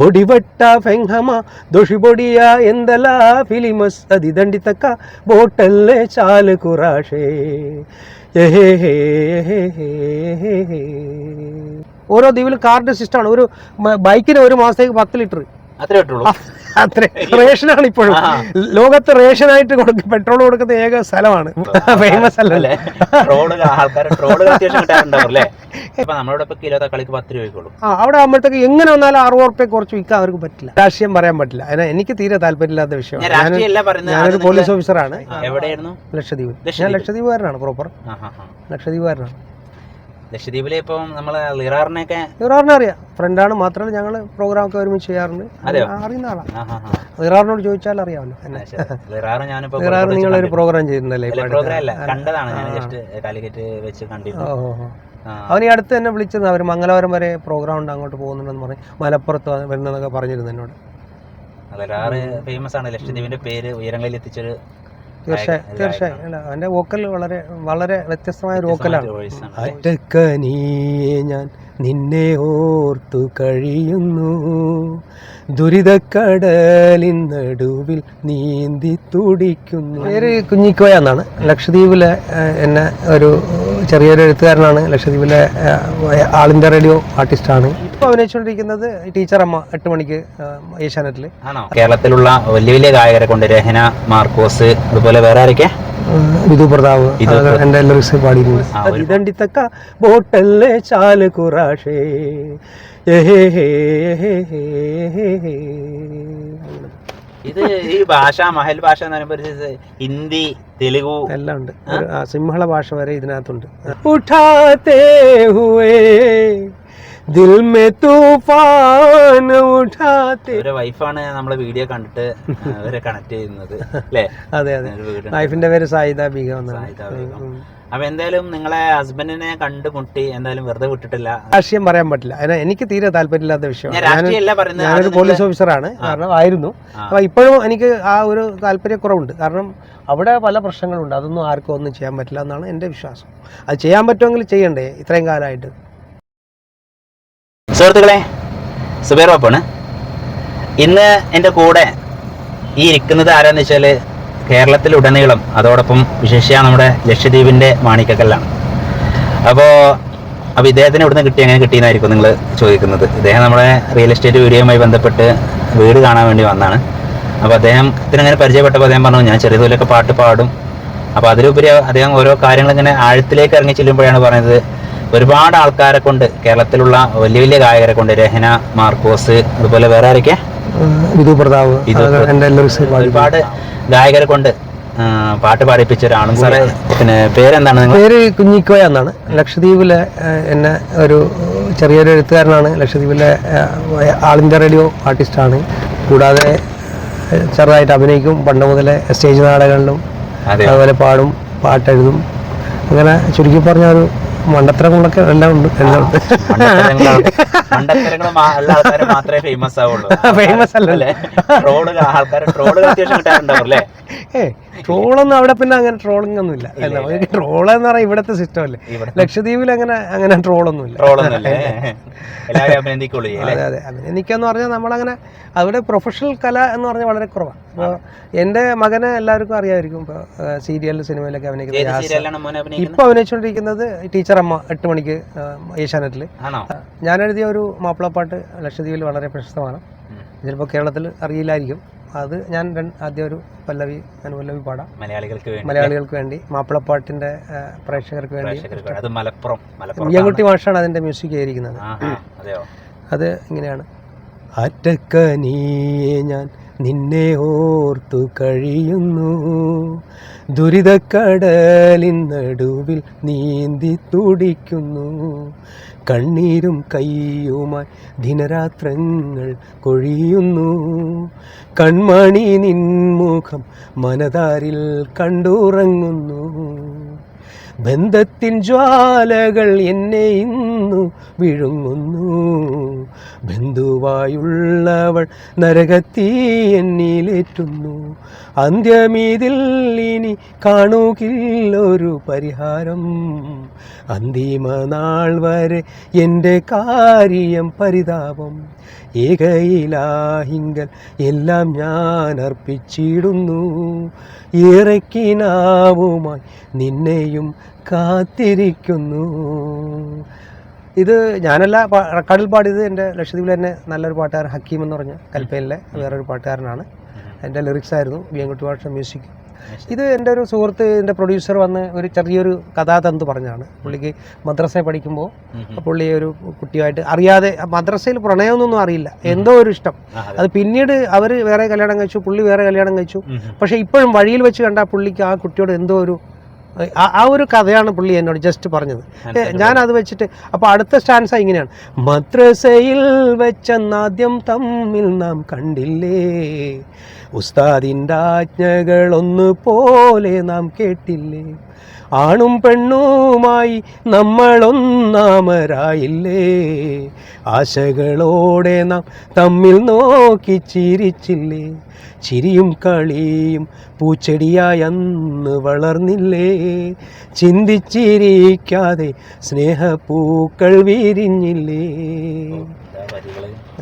ബൊടിവട്ട ഫെങ്ഹമ ദൊഷിബൊടിയ എന്തലാ ഫിലിമസ് അതിദണ്ഡിത്തക്ക ബോട്ടല്ലേ ചാൽ കുറാഷേ. ഓരോ ദ്വീപിലും കാറിന്റെ സിസ്റ്റമാണ്. ഒരു ബൈക്കിന് ഒരു മാസത്തേക്ക് പത്ത് ലിറ്റർ. അത്രേ റേഷൻ അത്ര. റേഷനാണ് ഇപ്പോഴും. ലോകത്ത് റേഷനായിട്ട് കൊടുക്കും പെട്രോൾ കൊടുക്കുന്ന ഏക സ്ഥലമാണ്. ഫേമസ് അല്ലല്ലേ ആൾക്കാർ അത്യാവശ്യം ഇപ്പൊ നമ്മളോട് ഇപ്പൊ കിലോ തക്കാളിക്ക് പത്ത് രൂപയ്ക്കുള്ളൂ ആ അവിടെ ആകുമ്പോഴത്തേക്ക് എങ്ങനെ വന്നാലും അറുപത് ഉറുപ്പ്യ കുറച്ച് വിൽക്കാൻ അവർക്ക് പറ്റില്ല. രാഷ്ട്രീയം പറയാൻ പറ്റില്ല. അതിന് എനിക്ക് തീരെ താല്പര്യമില്ലാത്ത വിഷയമാണ്. ഞാനൊരു പോലീസ് ഓഫീസറാണ്. എവിടെയായിരുന്നു? ലക്ഷദ്വീപ് ഞാൻ ലക്ഷദ്വീപ്. ലക്ഷദ്വീപുകാരനാണ് പ്രോപ്പർ. ലക്ഷദ്വീപുകാരനാണ്. ലക്ഷദ്വീപിലെ ഇപ്പം നമ്മൾ ലിറാറിനെയൊക്കെ ലിറാറിനെ അറിയാം. ഫ്രണ്ടാണ് മാത്രമല്ല ഞങ്ങൾ പ്രോഗ്രാം ഒക്കെ ഒരുമിച്ച് ചെയ്യാറുണ്ട്? അറിയുന്ന ആളാണ് ലിറാറിനോട് ചോദിച്ചാൽ അറിയാമല്ലോ. എന്നെ ആ, ലിറാറ് ഇറാർ നിങ്ങളൊരു പ്രോഗ്രാം ചെയ്തിട്ടുണ്ടല്ലേ പ്രോഗ്രാം അല്ല കണ്ടതാണ്. ഞാൻ ജസ്റ്റ് കാലിക്കറ്റ് വെച്ച് കണ്ടിട്ട്. അവൻ ഈ അടുത്ത് തന്നെ വിളിച്ചത് അവർ മംഗലപുരം വരെ പ്രോഗ്രാം ഉണ്ട് അങ്ങോട്ട് പോകുന്നുണ്ടെന്ന് പറഞ്ഞ് മലപ്പുറത്ത് വരുന്നതൊക്കെ പറഞ്ഞിരുന്നു എന്നോട്. ലിറാറ് ഫേമസ് ആണ്. ലക്ഷദ്വീപിന്റെ പേര് ഉയരങ്ങളിൽ എത്തിച്ചൊരു തീർച്ചയായും. തീർച്ചയായും അല്ല വോക്കൽ വളരെ വളരെ വ്യത്യസ്തമായ ഒരു വോക്കലാണ്. അറ്റക്കനിയെ ഞാൻ നിന്നെ ഓർത്തു കഴിയുന്നു. ദുരിതക്കടലിൻ നടുവിൽ നീന്തി തുടിക്കുന്നു. പേര് കുഞ്ഞിക്കോയ എന്നാണ് ലക്ഷദ്വീപിലെ എന്നെ ഒരു ചെറിയൊരു എഴുത്തുകാരനാണ്. ലക്ഷദ്വീപിലെ ആൾ ഇന്ത്യ റേഡിയോ ആർട്ടിസ്റ്റാണ്. ഇപ്പോൾ അഭിനയിച്ചുകൊണ്ടിരിക്കുന്നത് ടീച്ചർ അമ്മ എട്ട് മണിക്ക് ഏഷ്യാനെറ്റിൽ. ഏഷ്യാനെറ്റിൽ ആണോ? കേരളത്തിലുള്ള വലിയ വലിയ ഗായകരെ കൊണ്ട് രഹന മാർക്കോസ് അതുപോലെ വേറെ ആരൊക്കെ വിധു പ്രതാപ് ലിറിക്സ് പാടിയിട്ടുണ്ട് ഇതണ്ടിത്തക്ക ബോട്ടല്ലേ ചാൽ കുറാഷേ. ഇത് ഈ ഭാഷ മഹൽ ഭാഷ എന്ന് പറയുമ്പോൾ ഹിന്ദി തെലുഗു. എല്ലാം ഉണ്ട്. സിംഹള ഭാഷ വരെ ഇതിനകത്തുണ്ട്. ഉഠാത്തേ ഹുവേ. ദിൽ മേ തൂഫാൻ ഉഠാത്തേ ഇവരെ വൈഫാണ് നമ്മളെ വീഡിയോ കണ്ടിട്ട് അവരെ കണക്ട് ചെയ്യുന്നത് അല്ലേ? അതെ അതെ. വൈഫിന്റെ പേര് സായിദ ബീഗം എന്നാണ്. സായിദ ബീഗം. അപ്പൊ എന്തായാലും നിങ്ങളെ ഹസ്ബൻഡിനെ കണ്ടുമുട്ടി എന്തായാലും വെറുതെ വിട്ടിട്ടില്ല. രാഷ്ട്രീയം പറയാൻ പറ്റില്ല. എനിക്ക് തീരെ താല്പര്യമില്ലാത്ത വിഷയമാണ്. ഞാനൊരു പോലീസ് ഓഫീസറാണ് കാരണം ആയിരുന്നു. അപ്പൊ ഇപ്പോഴും എനിക്ക് ആ ഒരു താല്പര്യക്കുറവുണ്ട്. കാരണം അവിടെ പല പ്രശ്നങ്ങളുണ്ട്. അതൊന്നും ആർക്കും ഒന്നും ചെയ്യാൻ പറ്റില്ല എന്നാണ് എന്റെ വിശ്വാസം. അത് ചെയ്യാൻ പറ്റുമെങ്കിൽ ചെയ്യണ്ടേ? ഇത്രയും കാലമായിട്ട്. സുഹൃത്തുക്കളെ സുബേർ ബാപ്പാണ് ഇന്ന് എന്റെ കൂടെ ഈ ഇരിക്കുന്നത് ആരാന്ന് വെച്ചാൽ കേരളത്തിലുടനീളം അതോടൊപ്പം വിശേഷിച്ച നമ്മുടെ ലക്ഷദ്വീപിന്റെ മാണിക്കക്കല്ലാണ്. അപ്പോൾ അപ്പോൾ ഇദ്ദേഹത്തിന് ഇവിടുന്ന് കിട്ടി എങ്ങനെ കിട്ടിയെന്നായിരിക്കും നിങ്ങൾ ചോദിക്കുന്നത്. ഇദ്ദേഹം നമ്മുടെ റിയൽ എസ്റ്റേറ്റ് വീഡിയോയുമായി ബന്ധപ്പെട്ട് വീട് കാണാൻ വേണ്ടി വന്നതാണ് അപ്പോൾ അദ്ദേഹം ഇതിനങ്ങനെ പരിചയപ്പെട്ടപ്പോൾ അദ്ദേഹം പറഞ്ഞു ഞാൻ ചെറിയ പാട്ട് പാടും. അപ്പോൾ അതിലുപരി അദ്ദേഹം ഓരോ കാര്യങ്ങൾ ഇങ്ങനെ ആഴത്തിലേക്ക് ഇറങ്ങി ചെല്ലുമ്പോഴാണ് പറയുന്നത് ഒരുപാട് ആൾക്കാരെ കൊണ്ട് കേരളത്തിലുള്ള വലിയ വലിയ ഗായകരെ കൊണ്ട് രഹന മാർക്കോസ് അതുപോലെ വേറെ ആരൊക്കെ വിധു പ്രതാപ് ഒരുപാട് ഗായകരെ കൊണ്ട് പാട്ട് പാടിപ്പിച്ച ഒരാളും സാറേ. പിന്നെ പേരെന്താണ് പേര് കുഞ്ഞിക്കോയ എന്നാണ്. ലക്ഷദ്വീപിലെ എന്നെ ഒരു ചെറിയൊരു എഴുത്തുകാരനാണ്. ലക്ഷദ്വീപിലെ ആൾ ഇന്ത്യ റേഡിയോ ആർട്ടിസ്റ്റാണ്. കൂടാതെ ചെറുതായിട്ട് അഭിനയിക്കും. പണ്ട് മുതലേ സ്റ്റേജ് നാടകങ്ങളിലും അതെ അതുപോലെ പാടും പാട്ടെഴുതും. അങ്ങനെ ചുരുക്കി പറഞ്ഞ ഒരു മണ്ടത്തരങ്ങളൊക്കെ എല്ലാം ഉണ്ട് എല്ലാം ഉണ്ട് മാത്രമേ ഫേമസ് ആവുള്ളൂ. ഫേമസ് അല്ലല്ലേ. ട്രോൾ ആൾക്കാർ ട്രോൾ അത്യാവശ്യം കിട്ടാറുണ്ടാവും അല്ലേ? ട്രോളൊന്നും അവിടെ പിന്നെ അങ്ങനെ ട്രോളിംഗ് ഒന്നും ഇല്ല. അല്ല ട്രോൾ എന്ന് പറയാൻ ഇവിടത്തെ സിസ്റ്റം അല്ലേ ലക്ഷദ്വീപിൽ അങ്ങനെ അങ്ങനെ ട്രോളൊന്നും ഇല്ല അതെ അതെ അതെ. അഭിനന്ദിക്കാന്ന് പറഞ്ഞാൽ നമ്മളങ്ങനെ അവിടെ പ്രൊഫഷണൽ കല എന്ന് പറഞ്ഞാൽ വളരെ കുറവാണ് അപ്പോൾ എന്റെ മകനെ എല്ലാവർക്കും അറിയാമായിരിക്കും ഇപ്പോൾ സീരിയൽ സിനിമയിലൊക്കെ അഭിനയിക്കുന്നത്? ഇപ്പൊ അഭിനയിച്ചുകൊണ്ടിരിക്കുന്നത് ടീച്ചർ അമ്മ എട്ട് മണിക്ക് ഏഷ്യാനെറ്റിൽ ഞാൻ എഴുതിയ ഒരു മാപ്പിളപ്പാട്ട് ലക്ഷദ്വീപിൽ വളരെ പ്രശസ്തമാണ്. ചിലപ്പോൾ കേരളത്തിൽ അറിയില്ലായിരിക്കും. അത് ഞാൻ ആദ്യം ഒരു പല്ലവി ഞാൻ പല്ലവി പാടാം. മലയാളികൾക്ക് വേണ്ടി. മലയാളികൾക്ക് വേണ്ടി മാപ്പിളപ്പാട്ടിന്റെ പ്രേക്ഷകർക്ക് വേണ്ടി. അത് മലപ്പുറം മലപ്പുറം മാഷാണ് അതിന്റെ മ്യൂസിക് ചെയ്തിരിക്കുന്നത് അത് ഇങ്ങനെയാണ്. അറ്റക്കനീ ഞാൻ നിന്നെ ഓർത്തു കഴിയുന്നു. ദുരിതക്കടലിൻ നടുവിൽ നീന്തി തുടിക്കുന്നു. കണ്ണീരും കയ്യുമായി ദിനരാത്രങ്ങൾ കൊഴിയുന്നു. കൺമണി നിൻമുഖം മനതാരിൽ കണ്ടുറങ്ങുന്നു. ബന്ധത്തിൻ ജ്വാലകൾ എന്നെ ഇന്നു വിഴുങ്ങുന്നു ബന്ധുവായുള്ളവൾ നരകത്തീ എന്നിലേറ്റുന്നു. അന്ത്യമീതിൽ ഇനി കാണുകില്ലൊരു പരിഹാരം. അന്തിമ നാൾ വരെ എന്റെ കാര്യം പരിതാപം. ഏകയിലാഹിങ്കൽ എല്ലാം ഞാൻ അർപ്പിച്ചിടുന്നു. ഏറെക്കിനാവുമായി നിന്നെയും കാത്തിരിക്കുന്നു. ഇത് ഞാനല്ല റെക്കോർഡിൽ പാടിയത് എന്റെ ലക്ഷദ്വീപിൽ തന്നെ നല്ലൊരു പാട്ടുകാരൻ ഹക്കീം എന്ന് പറഞ്ഞ കൽപ്പയിലെ വേറൊരു പാട്ടുകാരനാണ്. എന്റെ ലിറിക്സ് ആയിരുന്നു ബിയൻകുട്ടി ഭാഷ മ്യൂസിക് ഇത് എന്റെ ഒരു സുഹൃത്ത് എന്റെ പ്രൊഡ്യൂസർ വന്ന് ഒരു ചെറിയൊരു കഥാതന്ത് പറഞ്ഞാണ് പുള്ളിക്ക് മദ്രസയിൽ പഠിക്കുമ്പോൾ പുള്ളി ഒരു കുട്ടിയായിട്ട് അറിയാതെ മദ്രസയിൽ പ്രണയമൊന്നും അറിയില്ല. എന്തോ ഒരു ഇഷ്ടം. അത്. പിന്നീട് അവർ വേറെ കല്യാണം കഴിച്ചു പുള്ളി വേറെ കല്യാണം കഴിച്ചു. പക്ഷേ ഇപ്പോഴും വഴിയിൽ വെച്ച് കണ്ട പുള്ളിക്ക് ആ കുട്ടിയോട് എന്തോ ഒരു ആ- ഒരു കഥയാണ് പുള്ളി എന്നോട് ജസ്റ്റ് പറഞ്ഞത്. ഞാൻ അത് വെച്ചിട്ട് അപ്പോൾ അടുത്ത സ്റ്റാൻസ ഇങ്ങനെയാണ്. മദ്രസയിൽ വെച്ചെന്നാദ്യം തമ്മിൽ നാം കണ്ടില്ലേ? ഉസ്താദിന്റെ ആജ്ഞകളൊന്നു പോലെ നാം കേട്ടില്ലേ? ആണും പെണ്ണുമായി നമ്മളൊന്നാമരായില്ലേ? ആശകളോടെ നാം തമ്മിൽ നോക്കി ചിരിച്ചില്ലേ? ചിരിയും കളിയും പൂച്ചെടിയായി അന്ന് വളർന്നില്ലേ? ചിന്തിച്ചിരിക്കാതെ സ്നേഹപ്പൂക്കൾ വിരിഞ്ഞില്ലേ?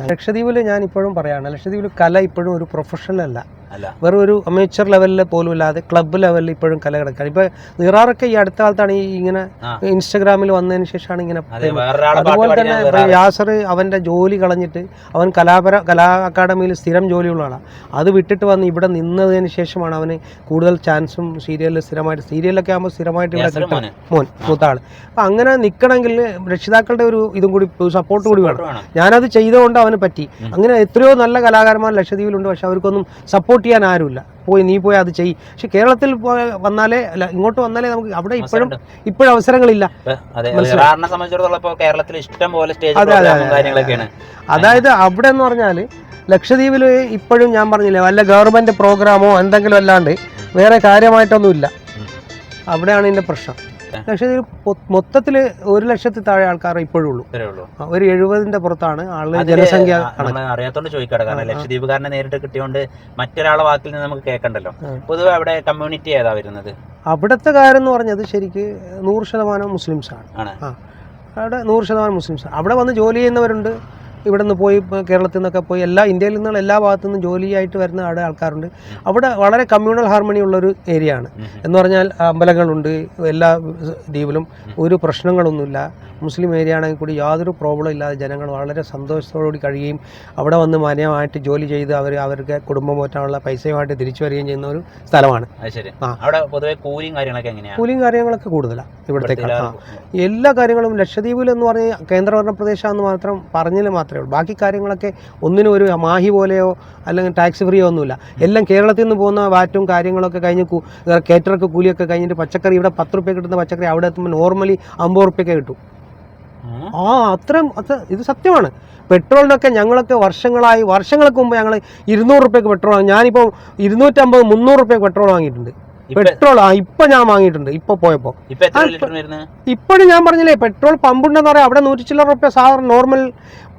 ലക്ഷദ്വീപിൽ ഞാൻ ഇപ്പോഴും പറയാണ് ലക്ഷദ്വീപിൽ കല ഇപ്പോഴും ഒരു പ്രൊഫഷണൽ അല്ല. വെറും ഒരു അമേച്ചർ ലെവലിൽ പോലും ഇല്ലാതെ ക്ലബ്ബ് ലെവലിൽ ഇപ്പോഴും കല കിടക്കുകയാണ് ഇപ്പൊ നിറാറൊക്കെ ഈ അടുത്ത കാലത്താണ് ഈ ഇങ്ങനെ ഇൻസ്റ്റാഗ്രാമിൽ വന്നതിന് ശേഷമാണ് ഇങ്ങനെ അതുപോലെ തന്നെ യാസർ അവന്റെ ജോലി കളഞ്ഞിട്ട് അവൻ കലാപര കലാ അക്കാദമിയിൽ സ്ഥിരം ജോലിയുള്ളതാണ് അത് വിട്ടിട്ട് വന്ന് ഇവിടെ നിന്നതിന് ശേഷമാണ് അവന് കൂടുതൽ ചാൻസും സീരിയലിൽ സ്ഥിരമായിട്ട് സീരിയലൊക്കെ ആകുമ്പോൾ സ്ഥിരമായിട്ട് ഇവിടെ കിട്ടും. മോൻ മൂത്താൾ അപ്പൊ അങ്ങനെ നിൽക്കണമെങ്കിൽ രക്ഷിതാക്കളുടെ ഒരു ഇതും കൂടി സപ്പോർട്ട് കൂടി വേണം. ഞാനത് ചെയ്തുകൊണ്ട് അവന് പറ്റി. അങ്ങനെ എത്രയോ നല്ല കലാകാരന്മാർ ലക്ഷദ്വീപിലുണ്ട് പക്ഷെ അവർക്കൊന്നും സപ്പോർട്ട് ചെയ്യാൻ ആരുമില്ല. പോയി നീ പോയി അത് ചെയ്യ്. പക്ഷെ കേരളത്തിൽ വന്നാലേ അല്ല ഇങ്ങോട്ട് വന്നാലേ നമുക്ക് അവിടെ ഇപ്പോഴും. ഇപ്പോഴും അവസരങ്ങളില്ല. കേരളത്തിൽ ഇഷ്ടം പോലെ അതായത് അവിടെ എന്ന് പറഞ്ഞാൽ ലക്ഷദ്വീപിൽ ഇപ്പോഴും ഞാൻ പറഞ്ഞില്ലേ വല്ല ഗവൺമെന്റ് പ്രോഗ്രാമോ എന്തെങ്കിലും അല്ലാണ്ട് വേറെ കാര്യമായിട്ടൊന്നുമില്ല. അവിടെയാണ് ഇതിന്റെ പ്രശ്നം. ലക്ഷദ്വീപ് മൊത്തത്തിൽ ഒരു ലക്ഷത്തിൽ താഴെ ആൾക്കാർ ഇപ്പോഴും ഉള്ളൂ. ഒരു എഴുപതിന്റെ പുറത്താണ് ആളുകളുടെ ജനസംഖ്യ അറിയാത്തോണ്ട് ചോദിക്കാട്ടെ കാരണം ലക്ഷദ്വീപുകാരനെ നേരിട്ട് കിട്ടിയോണ്ട് മറ്റൊരാളെ വാക്കിൽ നിന്ന് നമുക്ക് കേൾക്കണ്ടല്ലോ പൊതുവെ അവിടെ കമ്മ്യൂണിറ്റി ഏതാ വരുന്നത്? അവിടുത്തെ കാര്യം എന്ന് പറഞ്ഞത് ശരിക്ക് നൂറ് ശതമാനം മുസ്ലിംസ് ആണ്. ആണ് അവിടെ നൂറ് ശതമാനം മുസ്ലിംസ് അവിടെ വന്ന് ജോലി ചെയ്യുന്നവരുണ്ട്. ഇവിടെ നിന്ന് പോയി കേരളത്തിൽ നിന്നൊക്കെ പോയി എല്ലാ ഇന്ത്യയിൽ നിന്നുള്ള എല്ലാ ഭാഗത്തു നിന്നും ജോലിയായിട്ട് വരുന്ന അവിടെ ആൾക്കാരുണ്ട്. അവിടെ വളരെ കമ്മ്യൂണൽ ഹാർമണി ഉള്ളൊരു ഏരിയ ആണ്. എന്ന് പറഞ്ഞാൽ അമ്പലങ്ങളുണ്ട് എല്ലാ ദ്വീപിലും ഒരു പ്രശ്നങ്ങളൊന്നുമില്ല. മുസ്ലിം ഏരിയ ആണെങ്കിൽ കൂടി യാതൊരു പ്രോബ്ലം ഇല്ലാതെ ജനങ്ങൾ വളരെ സന്തോഷത്തോടുകൂടി കഴിയുകയും അവിടെ വന്ന് മാന്യമായിട്ട് ജോലി ചെയ്ത് അവർ അവർക്ക് കുടുംബം പോറ്റാനുള്ള പൈസയുമായിട്ട് തിരിച്ചു വരികയും ചെയ്യുന്ന ഒരു സ്ഥലമാണ്. അവിടെ പൊതുവെ കൂലിയും കാര്യങ്ങളൊക്കെ എങ്ങനെയാണ് കൂലിയും കാര്യങ്ങളൊക്കെ കൂടുതലാണ് ഇവിടത്തേക്കാൾ എല്ലാ കാര്യങ്ങളും ലക്ഷദ്വീപിൽ എന്ന് പറഞ്ഞാൽ കേന്ദ്രഭരണ പ്രദേശമാണെന്ന് മാത്രം പറഞ്ഞാൽ മാത്രമേ ഉള്ളൂ. ബാക്കി കാര്യങ്ങളൊക്കെ ഒന്നിനും ഒരു മാഹി പോലെയോ അല്ലെങ്കിൽ ടാക്സ് ഫ്രീയോ ഒന്നുമില്ല. എല്ലാം കേരളത്തിൽ നിന്ന് പോകുന്ന വാറ്റും കാര്യങ്ങളൊക്കെ കഴിഞ്ഞ് കേറ്ററൊക്കെ കൂലിയൊക്കെ കഴിഞ്ഞിട്ട് പച്ചക്കറി ഇവിടെ പത്ത് റുപ്യ കിട്ടുന്ന പച്ചക്കറി അവിടെ എത്തുമ്പോൾ നോർമലി അമ്പത് റുപ്യൊക്കെ കിട്ടും. ആ അത്രയും അത്ര ഇത് സത്യമാണ്. പെട്രോളിനൊക്കെ ഞങ്ങളൊക്കെ വർഷങ്ങളായി വർഷങ്ങൾക്ക് മുമ്പ് ഞങ്ങൾ ഇരുന്നൂറ് റുപ്യക്ക് പെട്രോൾ വാങ്ങി ഞാനിപ്പോൾ ഇരുന്നൂറ്റമ്പത് മുന്നൂറ് റുപ്യക്ക് പെട്രോൾ വാങ്ങിയിട്ടുണ്ട്. പെട്രോൾ ആ ഇപ്പൊ ഞാൻ വാങ്ങിയിട്ടുണ്ട്. ഇപ്പൊ പോയപ്പോ. ഇപ്പോഴും ഞാൻ പറഞ്ഞില്ലേ പെട്രോൾ പമ്പുണ്ടെന്ന് പറയാം അവിടെ നൂറ്റി ചില്ലറ റുപ്യ സാധാരണ നോർമൽ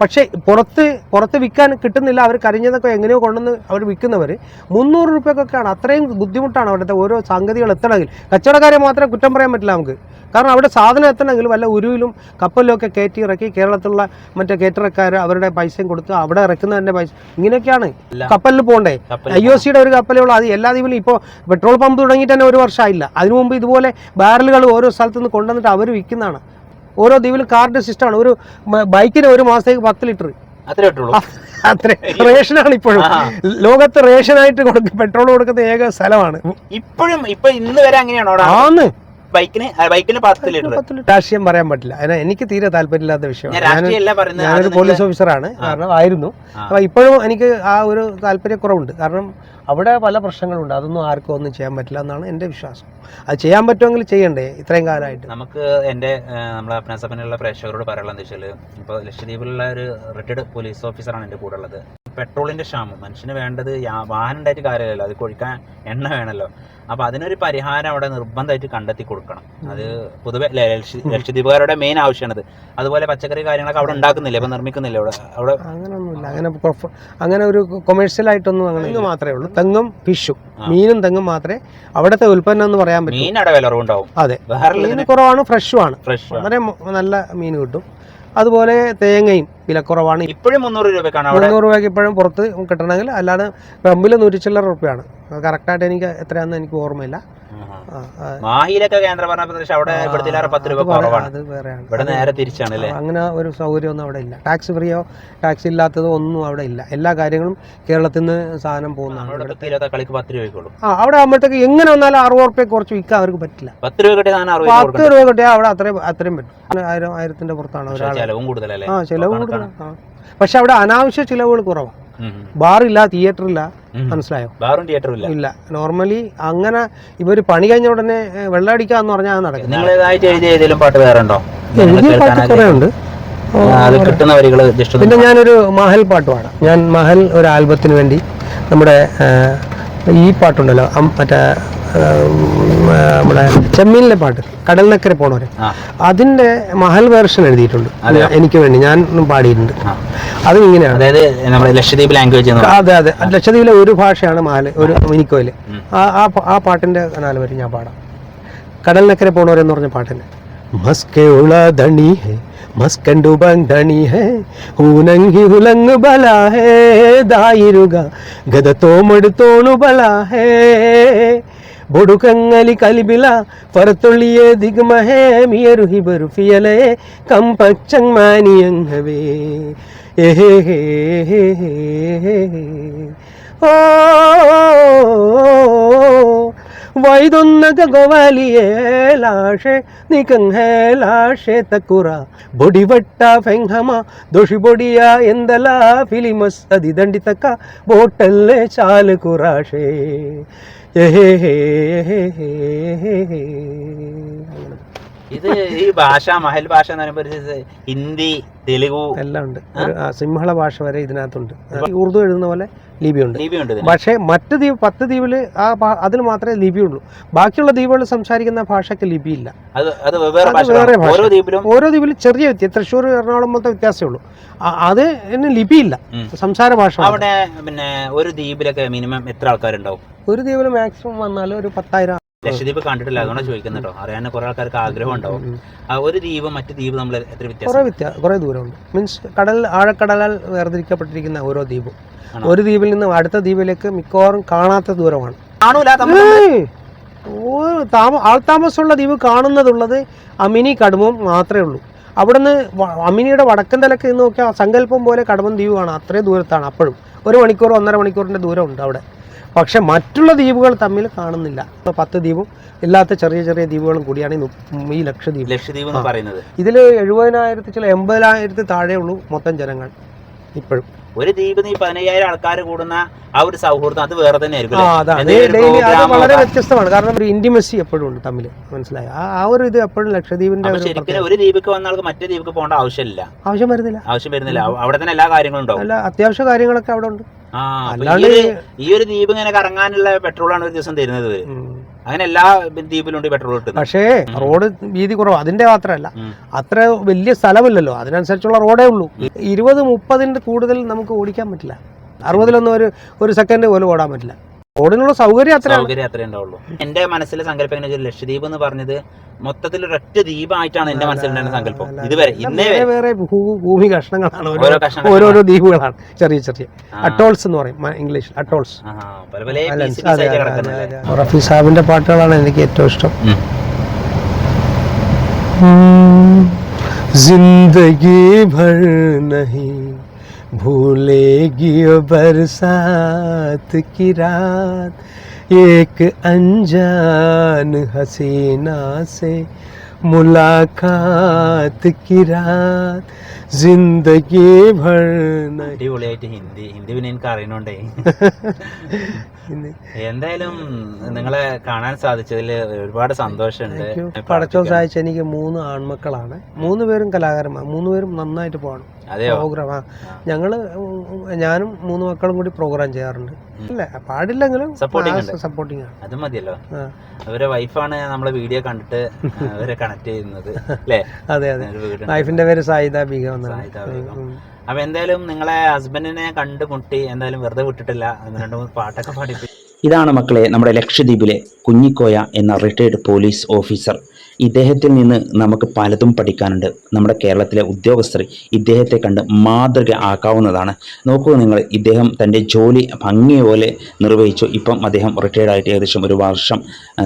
പക്ഷേ പുറത്ത് പുറത്ത് വിൽക്കാൻ കിട്ടുന്നില്ല. അവർ കരിഞ്ഞതൊക്കെ എങ്ങനെയോ കൊണ്ടുവന്ന് അവർ വിൽക്കുന്നവർ മുന്നൂറ് രൂപയ്ക്കൊക്കെയാണ് അത്രയും ബുദ്ധിമുട്ടാണ് അവിടുത്തെ ഓരോ സംഗതികൾ എത്തണമെങ്കിൽ. കച്ചവടക്കാരെ മാത്രമേ കുറ്റം പറയാൻ പറ്റില്ല നമുക്ക്. കാരണം അവിടെ സാധനം എത്തണമെങ്കിൽ വല്ല ഉരുവിലും കപ്പലിലും ഒക്കെ കയറ്റി ഇറക്കി കേരളത്തിലുള്ള മറ്റേ കേറ്ററക്കാർ അവരുടെ പൈസയും കൊടുത്ത് അവിടെ ഇറക്കുന്നതിന്റെ പൈസ ഇങ്ങനെയൊക്കെയാണ്. കപ്പലിൽ പോകണ്ടേ ഐ ഒ സിയുടെ ഒരു കപ്പലേ ഉള്ളൂ. അത് എല്ലാ ദ്വീപിലും ഇപ്പോൾ പെട്രോൾ പമ്പ് തുടങ്ങിയിട്ട് തന്നെ ഒരു വർഷമായില്ല. അതിനു മുമ്പ് ഇതുപോലെ ബാരലുകൾ ഓരോ സ്ഥലത്തു നിന്ന് കൊണ്ടുവന്നിട്ട് അവർ വിൽക്കുന്നതാണ്. ഓരോ ദ്വീപിലും കാർഡ് സിസ്റ്റമാണ് ഒരു ബൈക്കിന് ഒരു മാസത്തേക്ക് പത്ത് ലിറ്റർ. അത്രേ ഇട്ടുള്ളൂ. അത്ര. റേഷനാണ് ഇപ്പോഴും. ലോകത്ത് റേഷനായിട്ട് കൊടുക്കും പെട്രോൾ കൊടുക്കുന്ന ഏക സ്ഥലമാണ്. ഇപ്പോഴും ഇപ്പൊ ഇന്ന് വരെ അങ്ങനെയാണോ ആന്ന് ബൈക്കിന് ബൈക്കിന് പത്ത് ലിറ്റർ രാഷ്ട്രീയം പറയാൻ പറ്റില്ല. അതിന് എനിക്ക് തീരെ താല്പര്യമില്ലാത്ത വിഷയം വിഷയമാണ് ഞാനൊരു പോലീസ് ഓഫീസറാണ് കാരണം ആയിരുന്നു. അപ്പൊ ഇപ്പോഴും എനിക്ക് ആ ഒരു താല്പര്യക്കുറവുണ്ട്. കാരണം അവിടെ പല പ്രശ്നങ്ങളുണ്ട്. അതൊന്നും ആർക്കും ഒന്നും ചെയ്യാൻ പറ്റില്ല എന്നാണ് എന്റെ വിശ്വാസം. അത് ചെയ്യാൻ പറ്റുമെങ്കിൽ ചെയ്യണ്ടേ? ഇത്രയും കാലമായിട്ട്. നമുക്ക് എന്റെ നമ്മളെ അപ്നാസപ്പനുള്ള പ്രേക്ഷകരോട് പറയാനുള്ള എന്താ വെച്ചാൽ ഇപ്പോൾ ലക്ഷദ്വീപിലുള്ള ഒരു റിട്ടയർഡ് പോലീസ് ഓഫീസറാണ് എന്റെ കൂടെ ഉള്ളത്. പെട്രോളിന്റെ ക്ഷാമം. മനുഷ്യന് വേണ്ടത് വാഹനം ഉണ്ടായിട്ട് കാര്യമല്ലല്ലോ. അത് കൊഴിക്കാൻ എണ്ണ വേണമല്ലോ അപ്പോൾ അതിനൊരു പരിഹാരം അവിടെ നിർബന്ധമായിട്ട് കണ്ടെത്തി കൊടുക്കണം. അത് പൊതുവെ ലക്ഷദ്വീപുകാരുടെ മെയിൻ ആവശ്യമാണത്. അതുപോലെ പച്ചക്കറി കാര്യങ്ങളൊക്കെ അവിടെ ഉണ്ടാക്കുന്നില്ല? ഇപ്പം നിർമ്മിക്കുന്നില്ല അവിടെ? അവിടെ അങ്ങനെയൊന്നുമില്ല അങ്ങനെ അങ്ങനെ ഒരു കൊമേഴ്ഷ്യൽ ആയിട്ടൊന്നും അങ്ങനെ മാത്രമേ ഉള്ളൂ. തെങ്ങും ഫിഷും. മീനും തെങ്ങും മാത്രമേ അവിടുത്തെ ഉൽപ്പന്നം എന്ന് പറയാൻ പറ്റും. മീൻ അവിടെ വില കുറവുണ്ടാവും അതെ. വേറെ മീൻ കുറവാണ് ഫ്രഷുമാണ് ആണ്. ഫ്രഷ് വളരെ നല്ല മീൻ കിട്ടും. അതുപോലെ തേങ്ങയും വിലക്കുറവാണ്. ഇപ്പോഴും മുന്നൂറ് രൂപക്കാണ് മുന്നൂറ് രൂപയ്ക്ക് ഇപ്പോഴും പുറത്ത് കിട്ടണമെങ്കിൽ അല്ലാതെ പമ്പിൽ നൂറ്റി ചില്ലറ റുപ്യാണ് കറക്റ്റായിട്ട് എനിക്ക് എത്രയാണെന്ന് എനിക്ക് ഓർമ്മയില്ല. പ്രദേശം അവിടെ പത്ത് രൂപ കുറവാണ്. ഇവിടെ നേരെ തിരിച്ചാണ് അല്ലേ? അങ്ങനെ ഒരു സൗകര്യമൊന്നും അവിടെ ഇല്ല. ടാക്സ് ഫ്രീയോ ടാക്സ് ഇല്ലാത്തതോ ഒന്നും അവിടെ ഇല്ല. എല്ലാ കാര്യങ്ങളും കേരളത്തിൽ നിന്ന് സാധനം പോകുന്നതാണ്. കളിക്ക് പത്ത് രൂപയ്ക്കുള്ളൂ ആ അവിടെ ആകുമ്പോഴത്തേക്ക് എങ്ങനെ വന്നാലും അറുപത് റുപ്യ കുറച്ച് വിൽക്കാൻ അവർക്ക് പറ്റില്ല. പത്ത് രൂപ കിട്ടിയ പത്ത് രൂപ കിട്ടിയാൽ അവിടെ അത്രയും അത്രയും പറ്റും. ആയിരം ആയിരത്തിന്റെ പുറത്താണ് ഒരാൾ ചെലവും കൂടുതലല്ലേ? ആ ചിലവ് ആ. പക്ഷെ അവിടെ അനാവശ്യ ചിലവുകൾ കുറവാണ്. ബാറില്ല തിയേറ്റർ ഇല്ല മനസ്സിലായോ? ബാറും തിയേറ്ററും ഇല്ല. ഇല്ല നോർമലി അങ്ങനെ ഇവർ പണി കഴിഞ്ഞ ഉടനെ വെള്ളം അടിക്കാന്ന് പറഞ്ഞാൽ അത് ഏതെങ്കിലും പാട്ട് വേറെ ഉണ്ടോ എഴുതിയ പാട്ട് കുറേ ഉണ്ട് കിട്ടുന്ന വരികൾ ജസ്റ്റ് പിന്നെ ഞാനൊരു മഹൽ പാട്ട് പാടാം. ഞാൻ മഹൽ ഒരു ആൽബത്തിന് വേണ്ടി നമ്മുടെ ഈ പാട്ടുണ്ടല്ലോ മറ്റേ നമ്മുടെ ചെമ്മീനിലെ പാട്ട് കടലിനക്കരെ പോണവരെ. അതിന്റെ മഹൽ വേർഷൻ എഴുതിയിട്ടുണ്ട്. എനിക്ക് വേണ്ടി ഞാൻ പാടിയിട്ടുണ്ട്. അത് ഇങ്ങനെയാണ്. അതായത് നമ്മുടെ ലക്ഷദ്വീപ് ലാംഗ്വേജ് അതെ അതെ. ലക്ഷദ്വീപിലെ ഒരു ഭാഷയാണ് മഹൽ ഒരു മിനിക്കോയിൽ. ആ ആ പാട്ടിന്റെ നാല് വരെ ഞാൻ പാടാം. കടലിനക്കരെ പോണവരെന്ന് പറഞ്ഞ പാട്ടിന് മസ്കെ ഉള ധണി ഹേ മസ്കണ്ടു ബന്ധണി ഹേ ഊനങ്കി ഉലങ്ങ് ബല ഹേ ദായിരുക ഗത ബല ഹേ. ಬೊಡುಕಂಗಲಿ ಕಲಿಬಿಲ ಪರತೊಳ್ಳಿಯೇ ದಿಗ್ಮಹೇ ಮಿಯರು ಹಿಬರು ಫಿಯಲೇ ಕಂಪಚ್ಚಂಗ್ ಮಾನಿಯಂಗವೇ ಏಹೇ ಹೇ ಹೇ ಹೇ ಹೇ ഓ വൈദൊന്നക ഗോവാലിയേ ലാഷേ നികങ് ലാഷേ തക്കുറ ബൊടിവട്ട ഫെങ്ഹമ ഫിലിമസ് അതി ബോട്ടല്ലേ ചാൽ ഹേ ഹേ ഹേ ഹേ. ഇത് ഈ ഭാഷ മഹൽ ഭാഷ എന്ന് പറയുമ്പോൾ ഹിന്ദി തെലുഗു. എല്ലാം ഉണ്ട്. സിംഹള ഭാഷ വരെ ഇതിനകത്തുണ്ട്. ഉറുദു എഴുതുന്ന പോലെ ലിപിയുണ്ട്. ലിപിയുണ്ട്. പക്ഷേ മറ്റ് ദ്വീപ് പത്ത് ദ്വീപിൽ ആ അതിൽ മാത്രമേ ലിപിയുള്ളൂ. ബാക്കിയുള്ള ദ്വീപുകളിൽ സംസാരിക്കുന്ന ഭാഷയ്ക്ക് ലിപിയില്ല. അത് വേറെ ഭാഷ. ഓരോ ദ്വീപിലും ചെറിയ വ്യത്യാസം തൃശ്ശൂർ എറണാകുളം മൊത്തം വ്യത്യാസമേ ഉള്ളൂ അത് ലിപിയില്ല. സംസാര ഭാഷ അവിടെ പിന്നെ ഒരു ദ്വീപിലൊക്കെ മിനിമം എത്ര ആൾക്കാരുണ്ടാവും? ഒരു ദ്വീപിൽ മാക്സിമം വന്നാൽ ഒരു പത്തായിരം ലക്ഷദ്വീപ് കണ്ടിട്ടില്ല അതുകൊണ്ട് ചോദിക്കുന്നുണ്ടോ അറിയാൻ കുറെ ആൾക്കാർക്ക് ആഗ്രഹം ഉണ്ടാവും. ഒരു ദ്വീപ് മറ്റു ദ്വീപ് നമ്മൾ എത്ര വ്യത്യാസം? കുറേ ദൂരമുണ്ട്. മീൻസ് കടൽ ആഴക്കടലാൽ വേർതിരിക്കപ്പെട്ടിരിക്കുന്ന ഓരോ ദ്വീപും. ഒരു ദ്വീപിൽ നിന്ന് അടുത്ത ദ്വീപിലേക്ക് മിക്കവാറും കാണാത്ത ദൂരമാണ്. ആൾതാമസമുള്ള ദ്വീപ് കാണുന്നതുള്ളത് അമിനി കടുമം മാത്രമേ ഉള്ളൂ. അവിടുന്ന് അമിനിയുടെ വടക്കൻ തലക്ക് നിന്ന് നോക്കിയാൽ സങ്കല്പം പോലെ കടമം ദ്വീപാണ് അത്രേ അത്രയും ദൂരത്താണ് അപ്പോഴും. ഒരു മണിക്കൂർ ഒന്നര മണിക്കൂറിന്റെ ദൂരമുണ്ട് അവിടെ. പക്ഷെ മറ്റുള്ള ദ്വീപുകൾ തമ്മിൽ കാണുന്നില്ല. ഇപ്പൊ പത്ത് ദ്വീപും ഇല്ലാത്ത ചെറിയ ചെറിയ ദ്വീപുകളും കൂടിയാണ് ഈ ലക്ഷദ്വീപ്. ലക്ഷദ്വീപ് എന്ന് പറയുന്നത്. ഇതിൽ എഴുപതിനായിരത്തി ചില എൺപതിനായിരത്തി താഴെ ഉള്ളൂ മൊത്തം ജനങ്ങൾ ഇപ്പോഴും. ഒരു ദ്വീപ് നീ പതിനയ്യായിരം ആൾക്കാർ കൂടുന്ന ആ ഒരു സൗഹൃദം അത് വേറെ തന്നെ ആയിരിക്കും ആ അല്ലേ? അതാണ്. എന്തെങ്കിലും ഒരു ഡെയിലി അത് program വളരെ വ്യത്യസ്തമാണ്. കാരണം ഒരു ഇന്റിമസി എപ്പോഴും ഉണ്ട് തമ്മിൽ മനസ്സിലായി? ആ ആ ഒരു ഇത് എപ്പോഴും ലക്ഷദ്വീപിന്റെ ഒരു ശരിക്കും ഒരു ദ്വീപിക്ക് വന്ന ആൾക്ക് മറ്റേ ദ്വീപിക്ക് പോകേണ്ട ആവശ്യമില്ല. ആവശ്യം വരുന്നില്ല. ആവശ്യം വരുന്നില്ല. അവിടെ തന്നെ എല്ലാ കാര്യങ്ങളും ഉണ്ടാവും. അല്ല അത്യാവശ്യ കാര്യങ്ങളൊക്കെ അവിടെ ഉണ്ട്. അല്ലാണ്ട് ഈ ഒരു- ദ്വീപ് ഇങ്ങനെ കറങ്ങാനുള്ള പെട്രോൾ ആണ് ഒരു ദിവസം തരുന്നത്. അങ്ങനെ എല്ലാ ദ്വീപിലും പെട്രോൾ കിട്ടും പക്ഷേ റോഡ് വീതി കുറവ് അതിന്റെ മാത്രമല്ല. അത്ര വലിയ സ്ഥലമില്ലല്ലോ അതിനനുസരിച്ചുള്ള റോഡേ ഉള്ളൂ. ഇരുപത് മുപ്പതിന്റെ കൂടുതൽ നമുക്ക് ഓടിക്കാൻ പറ്റില്ല. അറുപതിലൊന്നും ഒരു ഒരു സെക്കൻഡ് പോലും ഓടാൻ പറ്റില്ല. റോഡിനുള്ള സൗകര്യം അത്രയാണ് സൗകര്യം അത്രേ ഉണ്ടാവുള്ളൂ എന്റെ മനസ്സിലെ സങ്കല്പം എങ്ങനെ വെച്ചാൽ ലക്ഷദ്വീപ് എന്ന് പറഞ്ഞത് മൊത്തത്തിൽ ഒരൊറ്റ ദ്വീപായിട്ടാണ് എന്റെ മനസ്സിലുണ്ടായിരുന്ന സങ്കല്പം അല്ല, ഇതുവരെ എല്ലാം ഇന്നേ വേറെ വരെ വേറെ ഭൂ- ഭൂമി കഷ്ണങ്ങളാണ് ഓരോ ഓരോ കഷ്ണം ഓരോരോ ദ്വീപുകളാണ് ചെറിയ ചെറിയ ആ. അട്ടോൾസ് എന്ന് പറയും ഇംഗ്ലീഷ് അട്ടോൾസ് ആഹാ, പല പല അല്ല, pieces അതെ, ആയിട്ട് അതെ, കിടക്കുന്നത് അതെ, അതെ. റഫി സാഹിബിന്റെ പാട്ടുകളാണ് എനിക്ക് ഏറ്റവും ഇഷ്ടം ഉം. जिंदगी भर नहीं भूलेगी वो बरसात की रात एक अनजान हसीना से मुलाकात की रात जिंदगी भर नहीं അടിപൊളിയായിട്ട് ഹിന്ദി ഹിന്ദി പിന്നെ എനിക്ക് അറിയണോണ്ടേ എന്തായാലും നിങ്ങളെ കാണാൻ സാധിച്ചതിൽ ഒരുപാട് സന്തോഷമുണ്ട് എനിക്ക് പടച്ചോ സഹായിച്ച എനിക്ക് മൂന്ന് ആൺമക്കളാണ് മൂന്ന് പേരും കലാകാരന്മാർ മൂന്ന് പേരും നന്നായിട്ട് പാടും അതെയോ പ്രോഗ്രാം ആ. ഉം, ഞാനും മൂന്ന് മക്കളും കൂടി പ്രോഗ്രാം ചെയ്യാറുണ്ട്. അല്ല പാടില്ലെങ്കിലും. സപ്പോർട്ടിങ് അത് മതിയല്ലോ. അവരെ വൈഫാണ് നമ്മളെ വീഡിയോ കണ്ടിട്ട് അവരെ കണക്ട് ചെയ്യുന്നത് അല്ലേ? അതെ അതെ. വൈഫിന്റെ പേര് സായിദ ബീഗം. അപ്പൊ എന്തായാലും നിങ്ങളെ ഹസ്ബൻഡിനെ കണ്ടുമുട്ടി എന്തായാലും വെറുതെ വിട്ടിട്ടില്ല രണ്ട് മൂന്ന് പാട്ടൊക്കെ പാടിപ്പി ഇതാണ് മക്കളെ നമ്മുടെ ലക്ഷദ്വീപിലെ കുഞ്ഞിക്കോയ എന്ന റിട്ടയർഡ് പോലീസ് ഓഫീസർ. ഇദ്ദേഹത്തിൽ നിന്ന് നമുക്ക് പലതും പഠിക്കാനുണ്ട്. നമ്മുടെ കേരളത്തിലെ ഉദ്യോഗസ്ഥർ ഇദ്ദേഹത്തെ കണ്ട് മാതൃക ആക്കാവുന്നതാണ്. നോക്കൂ നിങ്ങൾ ഇദ്ദേഹം തന്റെ ജോലി ഭംഗിപോലെ നിർവഹിച്ചു. ഇപ്പം അദ്ദേഹം റിട്ടയർഡായിട്ട് ഏകദേശം ഒരു വർഷം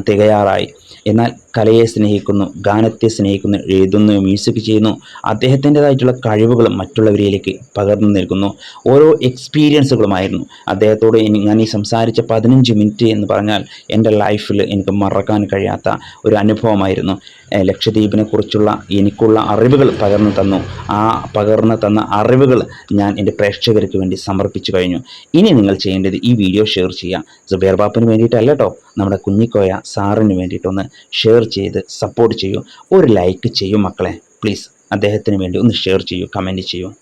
തികയാറായി. എന്നാൽ കലയെ സ്നേഹിക്കുന്നു ഗാനത്തെ സ്നേഹിക്കുന്നു എഴുതുന്നു മ്യൂസിക് ചെയ്യുന്നു. അദ്ദേഹത്തിന്റെതായിട്ടുള്ള കഴിവുകളും മറ്റുള്ളവരിലേക്ക് പകർന്നു നൽകുന്നു. ഓരോ എക്സ്പീരിയൻസുകളുമായിരുന്നു അദ്ദേഹത്തോട് ഞാൻ ഈ സംസാരിച്ച പതിനഞ്ച് മിനിറ്റ് എന്ന് പറഞ്ഞാൽ എന്റെ ലൈഫിൽ എനിക്ക് മറക്കാൻ കഴിയാത്ത ഒരു അനുഭവമായിരുന്നു. ലക്ഷദ്വീപിനെ കുറിച്ചുള്ള എനിക്കുള്ള അറിവുകൾ പകർന്നു തന്നു. ആ പകർന്നു തന്ന അറിവുകൾ ഞാൻ എന്റെ പ്രേക്ഷകർക്ക് വേണ്ടി സമർപ്പിച്ചു കഴിഞ്ഞു. ഇനി നിങ്ങൾ ചെയ്യേണ്ടത് ഈ വീഡിയോ ഷെയർ ചെയ്യുക. സുബേർ ബാപ്പിന് വേണ്ടിയിട്ടല്ല കേട്ടോ നമ്മുടെ കുഞ്ഞിക്കോയ സാറിന് വേണ്ടിയിട്ടൊന്ന് ഷെയർ ചെയ്ത് സപ്പോർട്ട് ചെയ്യൂ. ഒരു ലൈക്ക് ചെയ്യൂ മക്കളെ. പ്ലീസ് അദ്ദേഹത്തിന് വേണ്ടി ഒന്ന് ഷെയർ ചെയ്യൂ കമന്റ് ചെയ്യൂ.